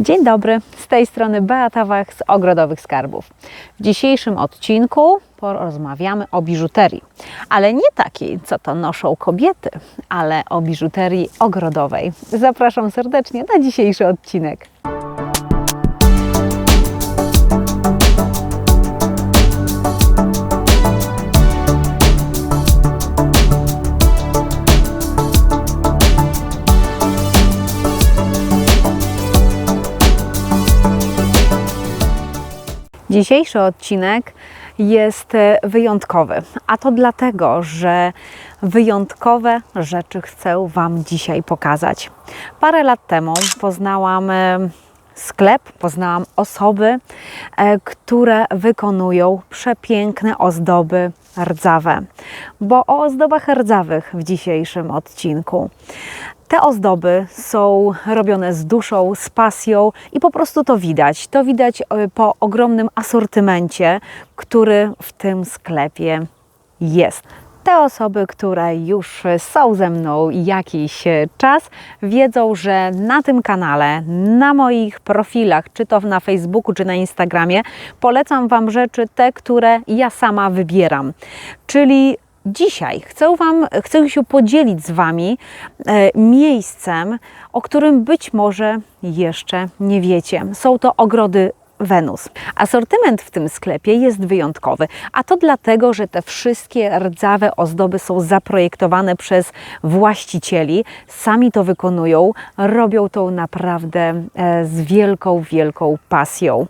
Dzień dobry, z tej strony Beata Wach z Ogrodowych Skarbów. W dzisiejszym odcinku porozmawiamy o biżuterii, ale nie takiej, co to noszą kobiety, ale o biżuterii ogrodowej. Zapraszam serdecznie na dzisiejszy odcinek. Dzisiejszy odcinek jest e, wyjątkowy, a to dlatego, że wyjątkowe rzeczy chcę Wam dzisiaj pokazać. Parę lat temu poznałam e, sklep, poznałam osoby, e, które wykonują przepiękne ozdoby rdzawe, bo o ozdobach rdzawych w dzisiejszym odcinku. Te ozdoby są robione z duszą, z pasją i po prostu to widać. To widać e, po ogromnym asortymencie, który w tym sklepie jest. Te osoby, które już są ze mną jakiś czas, wiedzą, że na tym kanale, na moich profilach, czy to na Facebooku, czy na Instagramie, polecam Wam rzeczy te, które ja sama wybieram. Czyli Dzisiaj chcę, wam, chcę się podzielić z Wami e, miejscem, o którym być może jeszcze nie wiecie. Są to ogrody Wenus. Asortyment w tym sklepie jest wyjątkowy, a to dlatego, że te wszystkie rdzawe ozdoby są zaprojektowane przez właścicieli, sami to wykonują, robią to naprawdę e, z wielką, wielką pasją.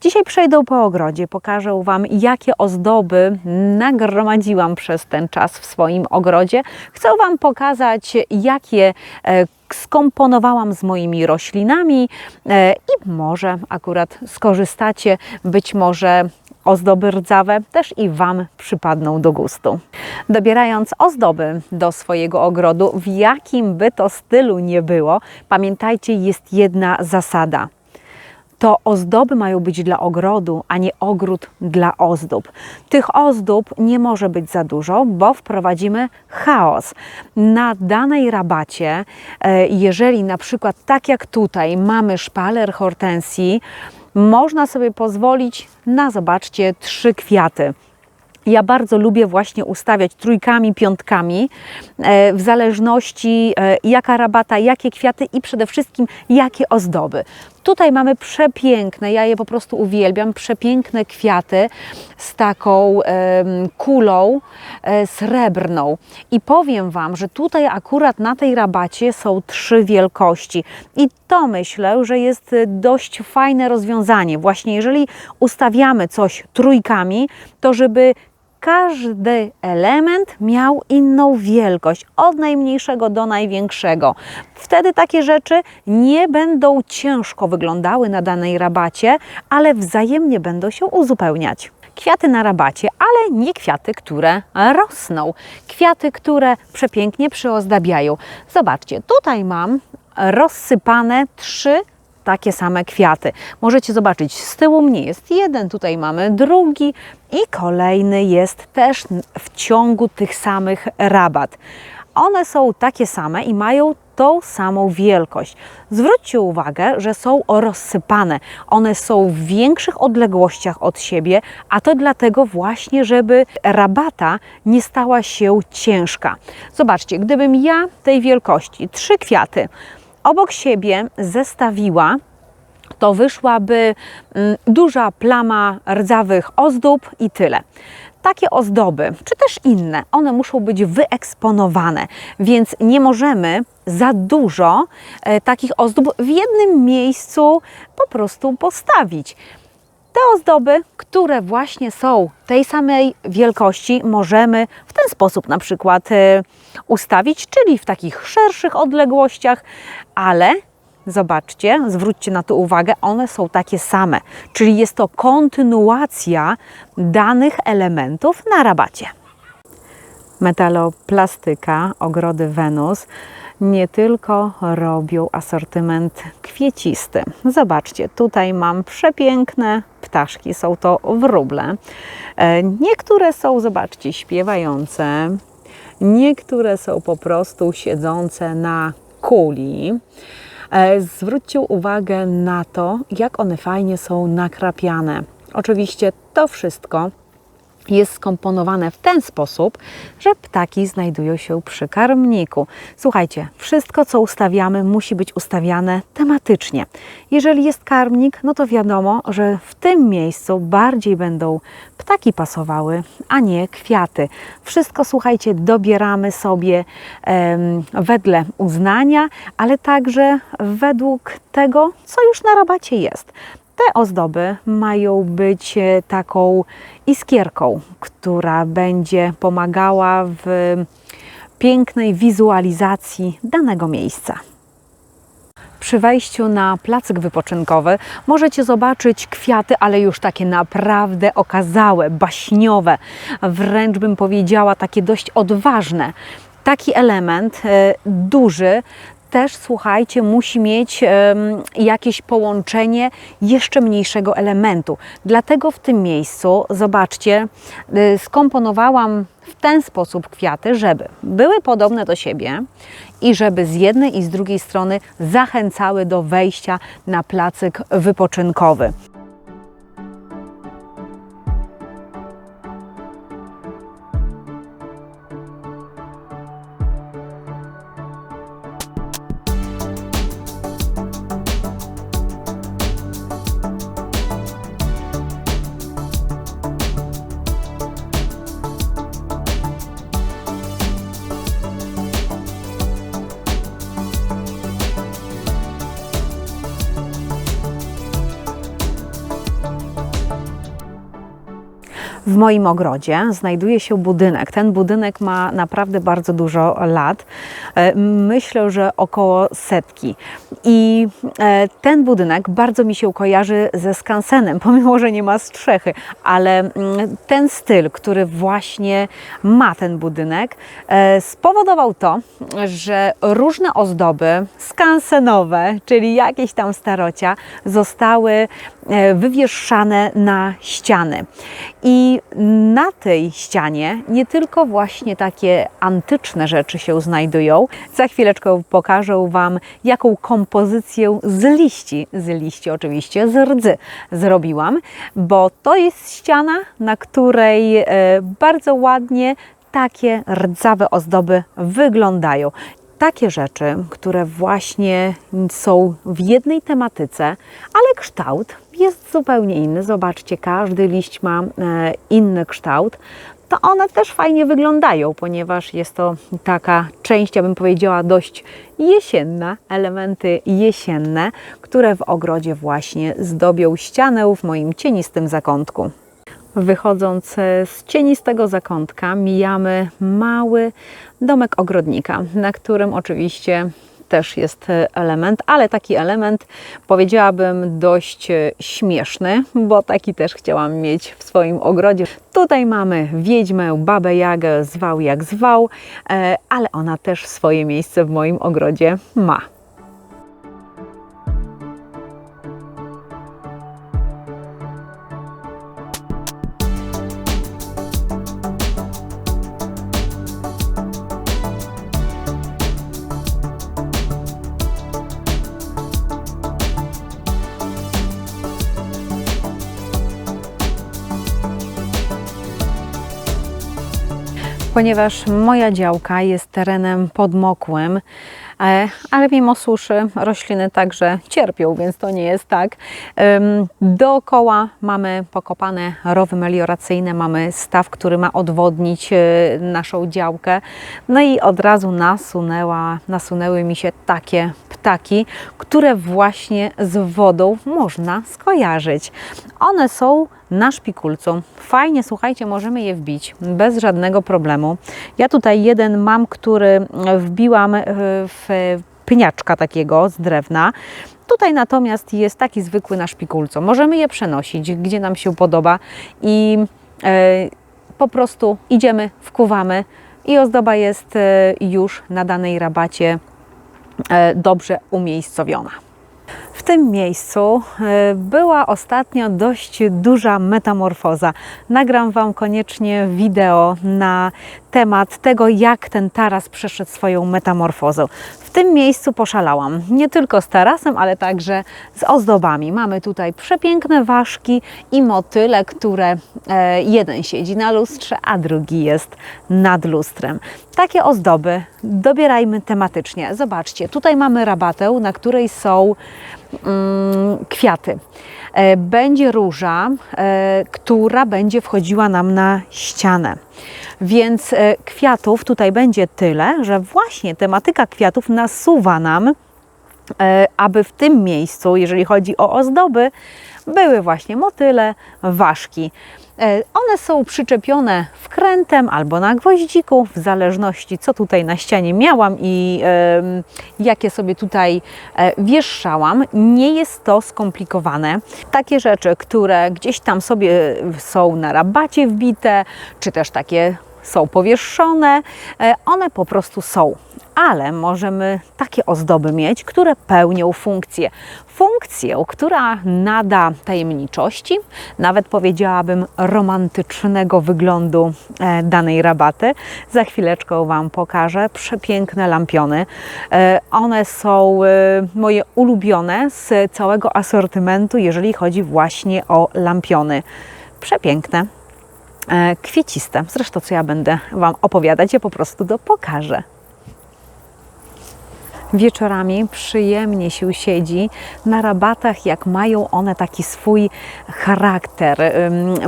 Dzisiaj przejdę po ogrodzie, pokażę Wam, jakie ozdoby nagromadziłam przez ten czas w swoim ogrodzie. Chcę Wam pokazać, jakie e, skomponowałam z moimi roślinami e, i może akurat skorzystacie, być może ozdoby rdzawe też i Wam przypadną do gustu. Dobierając ozdoby do swojego ogrodu, w jakim by to stylu nie było, pamiętajcie, jest jedna zasada – to ozdoby mają być dla ogrodu, a nie ogród dla ozdób. Tych ozdób nie może być za dużo, bo wprowadzimy chaos. Na danej rabacie, e, jeżeli na przykład tak jak tutaj mamy szpaler hortensji, można sobie pozwolić na, zobaczcie, trzy kwiaty. Ja bardzo lubię właśnie ustawiać trójkami, piątkami, e, w zależności e, jaka rabata, jakie kwiaty i przede wszystkim jakie ozdoby. Tutaj mamy przepiękne, ja je po prostu uwielbiam, przepiękne kwiaty z taką kulą e, srebrną. I powiem Wam, że tutaj akurat na tej rabacie są trzy wielkości. I to myślę, że jest dość fajne rozwiązanie. Właśnie jeżeli ustawiamy coś trójkami, to żeby każdy element miał inną wielkość, od najmniejszego do największego. Wtedy takie rzeczy nie będą ciężko wyglądały na danej rabacie, ale wzajemnie będą się uzupełniać. Kwiaty na rabacie, ale nie kwiaty, które rosną. Kwiaty, które przepięknie przyozdabiają. Zobaczcie, tutaj mam rozsypane trzy takie same kwiaty. Możecie zobaczyć, z tyłu mnie jest jeden, tutaj mamy drugi i kolejny jest też w ciągu tych samych rabat. One są takie same i mają tą samą wielkość. Zwróćcie uwagę, że są rozsypane. One są w większych odległościach od siebie, a to dlatego właśnie, żeby rabata nie stała się ciężka. Zobaczcie, gdybym ja tej wielkości trzy kwiaty obok siebie zestawiła, to wyszłaby mm, duża plama rdzawych ozdób i tyle. Takie ozdoby, czy też inne, one muszą być wyeksponowane, więc nie możemy za dużo e, takich ozdób w jednym miejscu po prostu postawić. Te ozdoby, które właśnie są tej samej wielkości, możemy w ten sposób na przykład e, ustawić, czyli w takich szerszych odległościach, ale zobaczcie, zwróćcie na to uwagę, one są takie same, czyli jest to kontynuacja danych elementów na rabacie. Metaloplastyka, ogrody Wenus nie tylko robią asortyment kwiecisty. Zobaczcie, tutaj mam przepiękne ptaszki, są to wróble. E, niektóre są, zobaczcie, śpiewające, niektóre są po prostu siedzące na kuli E, Zwróćcie uwagę na to, jak one fajnie są nakrapiane. Oczywiście to wszystko jest skomponowane w ten sposób, że ptaki znajdują się przy karmniku. Słuchajcie, wszystko co ustawiamy musi być ustawiane tematycznie. Jeżeli jest karmnik, no to wiadomo, że w tym miejscu bardziej będą ptaki pasowały, a nie kwiaty. Wszystko, słuchajcie, dobieramy sobie em, wedle uznania, ale także według tego, co już na rabacie jest. Te ozdoby mają być e, taką iskierką, która będzie pomagała w pięknej wizualizacji danego miejsca. Przy wejściu na placyk wypoczynkowy możecie zobaczyć kwiaty, ale już takie naprawdę okazałe, baśniowe, wręcz bym powiedziała takie dość odważne. Taki element e, duży też, słuchajcie, musi mieć em, jakieś połączenie jeszcze mniejszego elementu. Dlatego w tym miejscu, zobaczcie, y, skomponowałam w ten sposób kwiaty, żeby były podobne do siebie i żeby z jednej i z drugiej strony zachęcały do wejścia na placyk wypoczynkowy. W moim ogrodzie znajduje się budynek. Ten budynek ma naprawdę bardzo dużo lat. E, Myślę, że około setki. I e, ten budynek bardzo mi się kojarzy ze skansenem, pomimo, że nie ma strzechy, ale mm, ten styl, który właśnie ma ten budynek, e, spowodował to, że różne ozdoby skansenowe, czyli jakieś tam starocia, zostały wywieszane na ściany. I na tej ścianie nie tylko właśnie takie antyczne rzeczy się znajdują. Za chwileczkę pokażę Wam, jaką kompozycję z liści, z liści oczywiście, z rdzy zrobiłam, bo to jest ściana, na której e, bardzo ładnie takie rdzawe ozdoby wyglądają takie rzeczy, które właśnie są w jednej tematyce, ale kształt jest zupełnie inny. Zobaczcie, każdy liść ma e, inny kształt. To one też fajnie wyglądają, ponieważ jest to taka część, ja bym powiedziała, dość jesienna, elementy jesienne, które w ogrodzie właśnie zdobią ścianę w moim cienistym zakątku. Wychodząc z cienistego zakątka, mijamy mały domek ogrodnika, na którym oczywiście też jest element, ale taki element powiedziałabym dość śmieszny, bo taki też chciałam mieć w swoim ogrodzie. Tutaj mamy wiedźmę, babę Jagę, zwał jak zwał, e, ale ona też swoje miejsce w moim ogrodzie ma. Ponieważ moja działka jest terenem podmokłym, e, ale mimo suszy rośliny także cierpią, więc to nie jest tak. Dookoła mamy pokopane rowy melioracyjne, mamy staw, który ma odwodnić e, naszą działkę. No i od razu nasunęła, nasunęły mi się takie ptaki, które właśnie z wodą można skojarzyć. One są na szpikulcu. Fajnie, słuchajcie, możemy je wbić bez żadnego problemu. Ja tutaj jeden mam, który wbiłam e, w pniaczka takiego z drewna. Tutaj natomiast jest taki zwykły na szpikulcu. Możemy je przenosić, gdzie nam się podoba i e, po prostu idziemy, wkuwamy i ozdoba jest e, już na danej rabacie dobrze umiejscowiona. W tym miejscu e, była ostatnio dość duża metamorfoza. Nagram Wam koniecznie wideo na temat tego, jak ten taras przeszedł swoją metamorfozę. Tym miejscu poszalałam nie tylko z tarasem, ale także z ozdobami. Mamy tutaj przepiękne ważki i motyle, które e, jeden siedzi na lustrze, a drugi jest nad lustrem. Takie ozdoby dobierajmy tematycznie. Zobaczcie, tutaj mamy rabatę, na której są mm, kwiaty. E, Będzie róża, e, która będzie wchodziła nam na ścianę. Więc e, kwiatów tutaj będzie tyle, że właśnie tematyka kwiatów nasuwa nam, e, aby w tym miejscu, jeżeli chodzi o ozdoby, były właśnie motyle, ważki. E, One są przyczepione wkrętem albo na gwoździku, w zależności co tutaj na ścianie miałam i jakie sobie tutaj wieszczałam. Nie jest to skomplikowane. Takie rzeczy, które gdzieś tam sobie są na rabacie wbite, czy też takie są powieszone, e, one po prostu są. Ale możemy takie ozdoby mieć, które pełnią funkcję. Funkcję, która nada tajemniczości, nawet powiedziałabym romantycznego wyglądu e, danej rabaty. Za chwileczkę Wam pokażę przepiękne lampiony. E, One są moje ulubione z całego asortymentu, jeżeli chodzi właśnie o lampiony. Przepiękne kwieciste. Zresztą, co ja będę Wam opowiadać, ja po prostu to pokażę. Wieczorami przyjemnie się siedzi na rabatach, jak mają one taki swój charakter,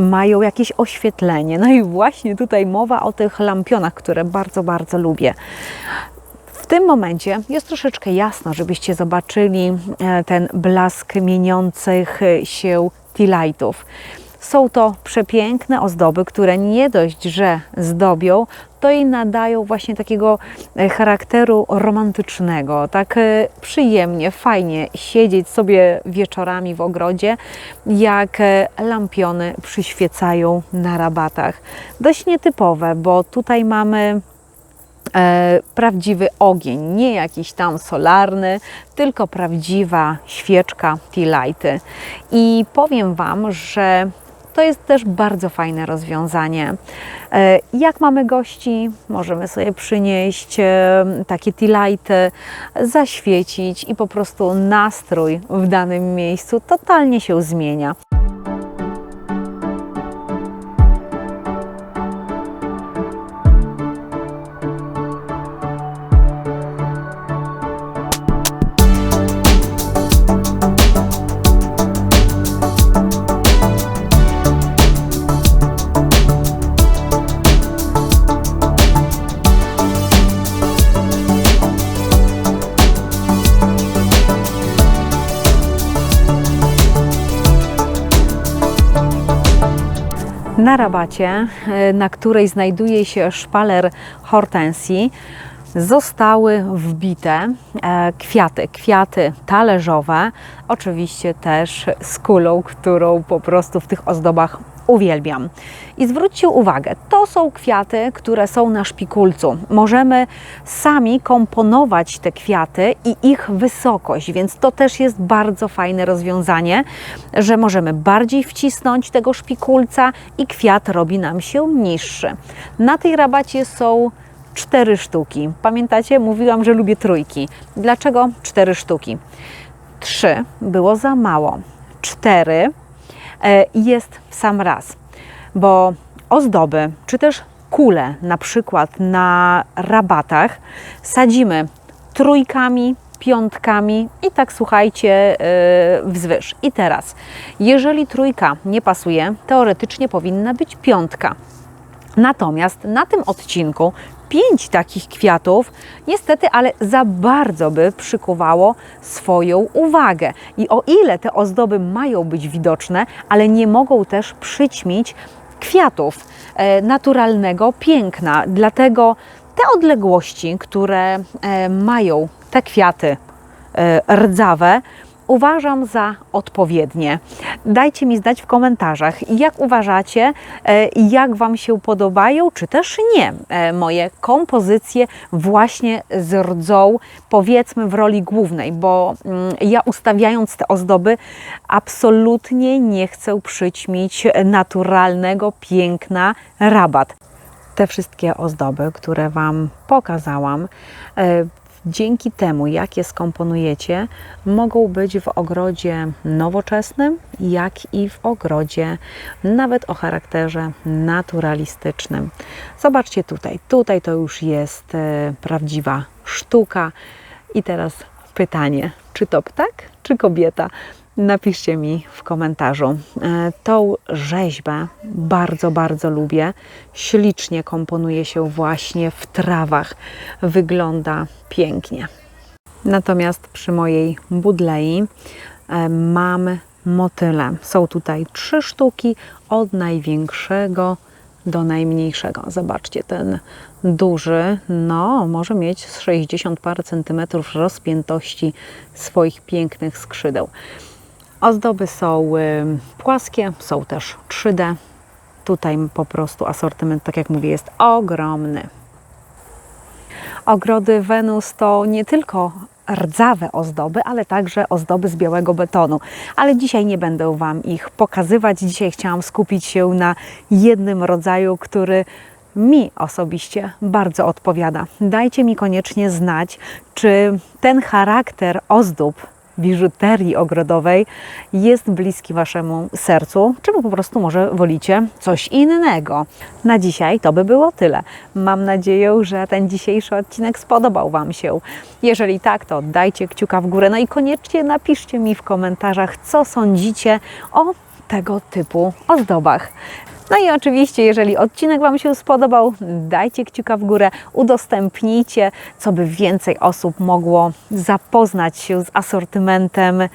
mają jakieś oświetlenie. No i właśnie tutaj mowa o tych lampionach, które bardzo, bardzo lubię. W tym momencie jest troszeczkę jasno, żebyście zobaczyli e, ten blask mieniących się lightów. Są to przepiękne ozdoby, które nie dość, że zdobią, to i nadają właśnie takiego e, charakteru romantycznego. Tak e, przyjemnie, fajnie siedzieć sobie wieczorami w ogrodzie, jak e, lampiony przyświecają na rabatach. Dość nietypowe, bo tutaj mamy e, prawdziwy ogień, nie jakiś tam solarny, tylko prawdziwa świeczka tea lighty. I powiem Wam, że to jest też bardzo fajne rozwiązanie. E, Jak mamy gości, możemy sobie przynieść e, takie lighty, zaświecić i po prostu nastrój w danym miejscu totalnie się zmienia. Na rabacie, e, na której znajduje się szpaler hortensji, zostały wbite e, kwiaty, kwiaty talerzowe, oczywiście też z kulą, którą po prostu w tych ozdobach uwielbiam. I zwróćcie uwagę, to są kwiaty, które są na szpikulcu. Możemy sami komponować te kwiaty i ich wysokość, więc to też jest bardzo fajne rozwiązanie, że możemy bardziej wcisnąć tego szpikulca i kwiat robi nam się niższy. Na tej rabacie są cztery sztuki. Pamiętacie, mówiłam, że lubię trójki. Dlaczego cztery sztuki? Trzy było za mało. Cztery jest w sam raz, bo ozdoby, czy też kule, na przykład na rabatach, sadzimy trójkami, piątkami i tak słuchajcie, yy, wzwyż. I teraz, jeżeli trójka nie pasuje, teoretycznie powinna być piątka. Natomiast na tym odcinku pięć takich kwiatów, niestety, ale za bardzo by przykuwało swoją uwagę. I o ile te ozdoby mają być widoczne, ale nie mogą też przyćmić kwiatów e, naturalnego piękna. Dlatego te odległości, które e, mają te kwiaty e, rdzawe, uważam za odpowiednie. Dajcie mi znać w komentarzach, jak uważacie, e, jak Wam się podobają, czy też nie e, moje kompozycje właśnie z rdzą, powiedzmy w roli głównej, bo mm, ja ustawiając te ozdoby absolutnie nie chcę przyćmić naturalnego piękna rabat. te wszystkie ozdoby, które Wam pokazałam, e, dzięki temu, jak je skomponujecie, mogą być w ogrodzie nowoczesnym, jak i w ogrodzie nawet o charakterze naturalistycznym. Zobaczcie tutaj, tutaj to już jest e, prawdziwa sztuka. I teraz pytanie, czy to ptak, czy kobieta? Napiszcie mi w komentarzu. E, Tą rzeźbę bardzo, bardzo lubię. Ślicznie komponuje się właśnie w trawach. Wygląda pięknie. Natomiast przy mojej budlei e, mam motyle. Są tutaj trzy sztuki, od największego do najmniejszego. Zobaczcie, ten duży, no, może mieć z 60 parę centymetrów rozpiętości swoich pięknych skrzydeł. Ozdoby są płaskie, są też 3D. Tutaj po prostu asortyment, tak jak mówię, jest ogromny. Ogrody Wenus to nie tylko rdzawe ozdoby, ale także ozdoby z białego betonu. Ale dzisiaj nie będę Wam ich pokazywać. Dzisiaj chciałam skupić się na jednym rodzaju, który mi osobiście bardzo odpowiada. Dajcie mi koniecznie znać, czy ten charakter ozdób biżuterii ogrodowej jest bliski Waszemu sercu, czy po prostu może wolicie coś innego. Na dzisiaj to by było tyle. Mam nadzieję, że ten dzisiejszy odcinek spodobał Wam się. Jeżeli tak, to dajcie kciuka w górę, no i koniecznie napiszcie mi w komentarzach, co sądzicie o tego typu ozdobach. No i oczywiście, jeżeli odcinek Wam się spodobał, dajcie kciuka w górę, udostępnijcie, co by więcej osób mogło zapoznać się z asortymentem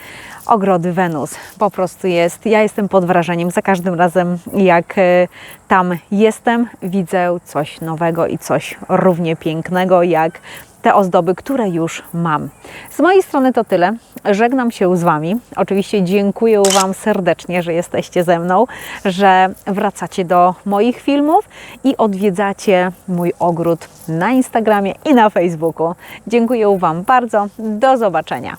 Ogrody Wenus. Po prostu jest, ja jestem pod wrażeniem za każdym razem, jak e, tam jestem, widzę coś nowego i coś równie pięknego, jak te ozdoby, które już mam. Z mojej strony to tyle. Żegnam się z Wami. Oczywiście dziękuję Wam serdecznie, że jesteście ze mną, że wracacie do moich filmów i odwiedzacie mój ogród na Instagramie i na Facebooku. Dziękuję Wam bardzo. Do zobaczenia.